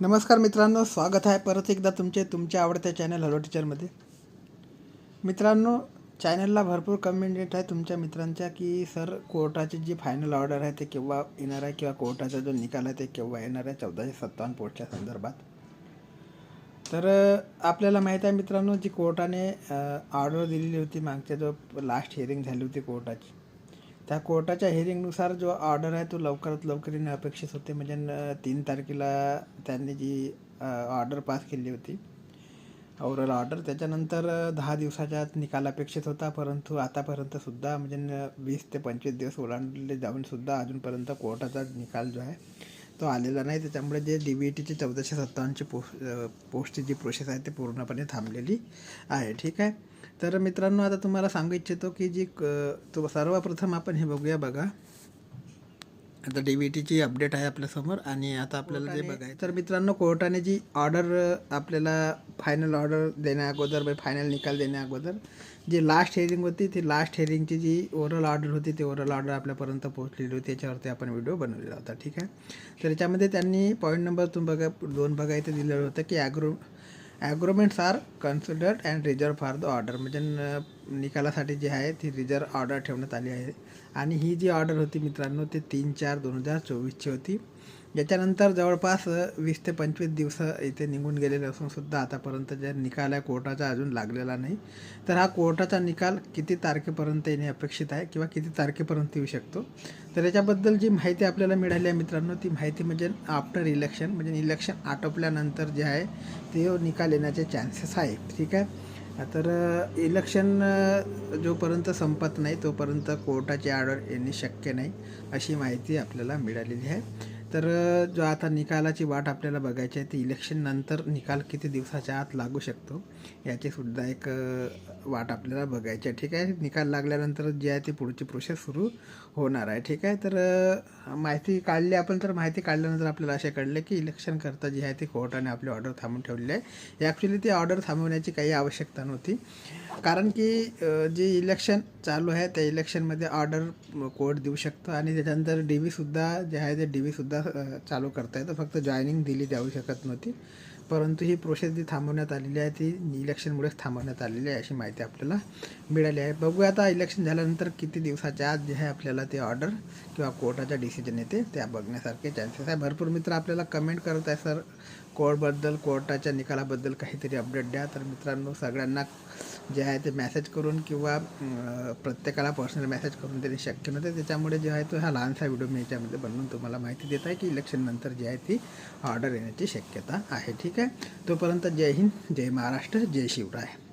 नमस्कार मित्रांनो स्वागत आहे परत एकदा तुमचे तुमच्या आवडत्या चॅनल हॅलो टीचरमध्ये मित्रांनो चॅनलला भरपूर कमेंट येत आहे तुमच्या मित्रांच्या की सर कोर्टाची जी फायनल ऑर्डर आहे ते केव्हा येणार आहे किंवा कोर्टाचा जो निकाल आहे ते केव्हा येणार आहे? चौदाशे सत्तावन्न पोटच्या संदर्भात. तर आपल्याला माहीत आहे मित्रांनो जी कोर्टाने ऑर्डर दिलेली होती मागच्या जो लास्ट हिअरिंग झाली होती कोर्टाची त्या कोर्टाच्या हिअरिंगनुसार जो ऑर्डर आहे तो लवकरात लवकर येणे अपेक्षित होते. म्हणजे तीन तारखेला त्यांनी जी ऑर्डर पास केली होती ओव्हरऑल ऑर्डर त्याच्यानंतर दहा दिवसाच्या आत निकाल अपेक्षित होता. परंतु आतापर्यंत सुद्धा म्हणजे न- वीस ते पंचवीस दिवस ओलांडले जाऊन सुद्धा अजूनपर्यंत कोर्टाचा निकाल जो आहे तो आलेला नाही. त्याच्यामुळे जे डी बी टीची चौदाशे सत्तावन्नची पोस्ट पोस्टची जी प्रोसेस आहे ती पूर्णपणे थांबलेली आहे. ठीक आहे? तर मित्रांनो आता तुम्हाला सांगू इच्छितो की जी क- तो सर्वप्रथम आपण हे बघूया बघा. आता डी बी टीची अपडेट आहे आपल्यासमोर आणि आता आपल्याला जे बघायचं तर मित्रांनो कोर्टाने जी ऑर्डर आपल्याला फायनल ऑर्डर देण्या अगोदर फायनल निकाल देण्या अगोदर जी लास्ट हिअरिंग होती ती लास्ट हिअरिंगची जी ओरल ऑर्डर होती ती ओरल ऑर्डर आपल्यापर्यंत पोहोचलेली होती. त्याच्यावरती आपण व्हिडिओ बनवलेला होता ठीक आहे? तर याच्यामध्ये त्यांनी पॉईंट नंबर तुम्ही बघा दोन बघा इथे दिलेलं होतं की agro arguments are considered and reserve for the order म्हणजे निकालासाठी जी आहे ती रिझर्व ऑर्डर ठेवण्यात आली आहे. आणि ही जी ऑर्डर होती मित्रांनो ती तीन चार दोन हजार चोवीसची होती. याच्यानंतर जवळपास वीस ते पंचवीस दिवस इथे निघून गेलेले असून सुद्धा आतापर्यंत जे निकाल आहे कोर्टाचा अजून लागलेला नाही. तर हा कोर्टाचा निकाल किती तारखेपर्यंत येणे अपेक्षित आहे किंवा किती तारखेपर्यंत येऊ शकतो? तर याच्याबद्दल जी माहिती आपल्याला मिळाली आहे मित्रांनो ती माहिती म्हणजे आफ्टर इलेक्शन म्हणजे इलेक्शन आटोपल्यानंतर जे आहे ते निकाल येण्याचे चान्सेस आहे ठीक आहे? तर इलेक्शन जोपर्यंत संपत नाही तोपर्यंत कोर्टाची ऑर्डर येणे शक्य नाही अशी माहिती आपल्याला मिळालेली आहे. तर जो आता निकालाची वाट आपल्याला बघायची आहे ती इलेक्शन नंतर निकाल किती दिवसाच्या आत लागू शकतो याची सुद्धा एक वाट आपल्याला बघायची आहे. ठीक आहे? निकाल लागल्यानंतर जी आहे ती पुढची प्रोसेस सुरू होणार आहे. ठीक आहे? तर माहिती काढली आपण तर माहिती काढल्यानंतर आपल्याला असे कळले की इलेक्शन करता जी आहे ती कोर्टाने आपली ऑर्डर थांबून ठेवलेली आहे. ॲक्च्युली ती ऑर्डर थांबवण्याची काही आवश्यकता नव्हती. कारण की जे इलेक्शन चालू आहे त्या इलेक्शनमध्ये ऑर्डर कोर्ट देऊ शकतो आणि त्याच्यानंतर डी व्हीसुद्धा जे आहे ते डी व्हीसुद्धा चालू करता येतं. फक्त जॉईनिंग दिली जाऊ शकत नव्हती. परंतु ही प्रोसेस जी थांबवण्यात आलेली आहे ती इलेक्शनमुळेच थांबवण्यात आलेली आहे अशी माहिती आपल्याला मिळाली आहे. बघूया आता इलेक्शन झाल्यानंतर किती दिवसाच्या आत जे आहे आपल्याला ते ऑर्डर किंवा कोर्टाचा डिसिजन येते त्या बघण्यासारखे चान्सेस आहे. भरपूर मित्र आपल्याला कमेंट करत आहे सर कोर्टबद्दल कोर्टाच्या निकालाबद्दल काहीतरी अपडेट द्या. तर मित्रांनो सगळ्यांना जे आहे ते मॅसेज करून किंवा प्रत्येकाला पर्सनल मॅसेज करून देणे शक्य नव्हते. त्याच्यामुळे जे आहे तो हा लहानसा व्हिडिओ मी याच्यामध्ये बनवून तुम्हाला माहिती देत आहे की इलेक्शननंतर जी आहे ती ऑर्डर येण्याची शक्यता आहे. ठीक आहे? तोपर्यंत जय हिंद जय महाराष्ट्र जय शिवराय.